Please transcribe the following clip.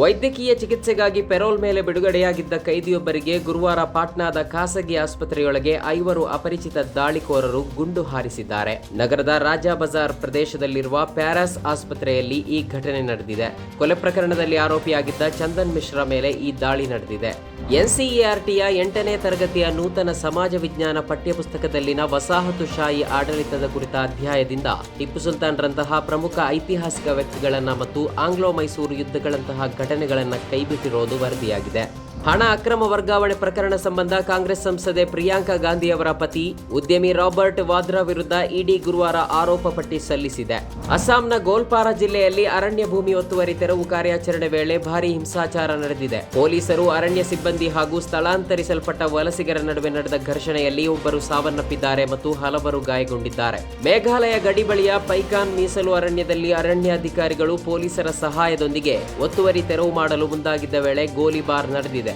ವೈದ್ಯಕೀಯ ಚಿಕಿತ್ಸೆಗಾಗಿ ಪೆರೋಲ್ ಮೇಲೆ ಬಿಡುಗಡೆಯಾಗಿದ್ದ ಕೈದಿಯೊಬ್ಬರಿಗೆ ಗುರುವಾರ ಪಾಟ್ನಾದ ಖಾಸಗಿ ಆಸ್ಪತ್ರೆಯೊಳಗೆ ಐವರು ಅಪರಿಚಿತ ದಾಳಿಕೋರರು ಗುಂಡು ಹಾರಿಸಿದ್ದಾರೆ. ನಗರದ ರಾಜಾ ಬಜಾರ್ ಪ್ರದೇಶದಲ್ಲಿರುವ ಪ್ಯಾರಾಸ್ ಆಸ್ಪತ್ರೆಯಲ್ಲಿ ಈ ಘಟನೆ ನಡೆದಿದೆ. ಕೊಲೆ ಪ್ರಕರಣದಲ್ಲಿ ಆರೋಪಿಯಾಗಿದ್ದ ಚಂದನ್ ಮಿಶ್ರಾ ಮೇಲೆ ಈ ದಾಳಿ ನಡೆದಿದೆ. ಎನ್ಸಿಇಆರ್ಟಿಯ ಎಂಟನೇ ತರಗತಿಯ ನೂತನ ಸಮಾಜ ವಿಜ್ಞಾನ ಪಠ್ಯಪುಸ್ತಕದಲ್ಲಿನ ವಸಾಹತುಶಾಹಿ ಆಡಳಿತದ ಕುರಿತ ಅಧ್ಯಾಯದಿಂದ ಟಿಪ್ಪು ಸುಲ್ತಾನ್ರಂತಹ ಪ್ರಮುಖ ಐತಿಹಾಸಿಕ ವ್ಯಕ್ತಿಗಳನ್ನ ಮತ್ತು ಆಂಗ್ಲೋ ಮೈಸೂರು ಯುದ್ಧಗಳಂತಹ ಘಟನೆಗಳನ್ನ ಕೈಬಿಟ್ಟಿರೋದು ವರದಿಯಾಗಿದೆ. ಹಣ ಅಕ್ರಮ ವರ್ಗಾವಣೆ ಪ್ರಕರಣ ಸಂಬಂಧ ಕಾಂಗ್ರೆಸ್ ಸಂಸದೆ ಪ್ರಿಯಾಂಕಾ ಗಾಂಧಿ ಅವರ ಪತಿ ಉದ್ಯಮಿ ರಾಬರ್ಟ್ ವಾದ್ರಾ ವಿರುದ್ಧ ಇಡಿ ಗುರುವಾರ ಆರೋಪ ಪಟ್ಟಿ ಸಲ್ಲಿಸಿದೆ. ಅಸ್ಸಾಂನ ಗೋಲ್ಪಾರ ಜಿಲ್ಲೆಯಲ್ಲಿ ಅರಣ್ಯ ಭೂಮಿ ಒತ್ತುವರಿ ತೆರವು ಕಾರ್ಯಾಚರಣೆ ವೇಳೆ ಭಾರಿ ಹಿಂಸಾಚಾರ ನಡೆದಿದೆ. ಪೊಲೀಸರು ಅರಣ್ಯ ಸಿಬ್ಬಂದಿ ಹಾಗೂ ಸ್ಥಳಾಂತರಿಸಲ್ಪಟ್ಟ ವಲಸಿಗರ ನಡುವೆ ನಡೆದ ಘರ್ಷಣೆಯಲ್ಲಿ ಒಬ್ಬರು ಸಾವನ್ನಪ್ಪಿದ್ದಾರೆ ಮತ್ತು ಹಲವರು ಗಾಯಗೊಂಡಿದ್ದಾರೆ. ಮೇಘಾಲಯ ಗಡಿ ಬಳಿಯ ಪೈಕಾನ್ ಮೀಸಲು ಅರಣ್ಯದಲ್ಲಿ ಅರಣ್ಯಾಧಿಕಾರಿಗಳು ಪೊಲೀಸರ ಸಹಾಯದೊಂದಿಗೆ ಒತ್ತುವರಿ ತೆರವು ಮಾಡಲು ಮುಂದಾಗಿದ್ದ ವೇಳೆ ಗೋಲಿಬಾರ್ ನಡೆದಿದೆ.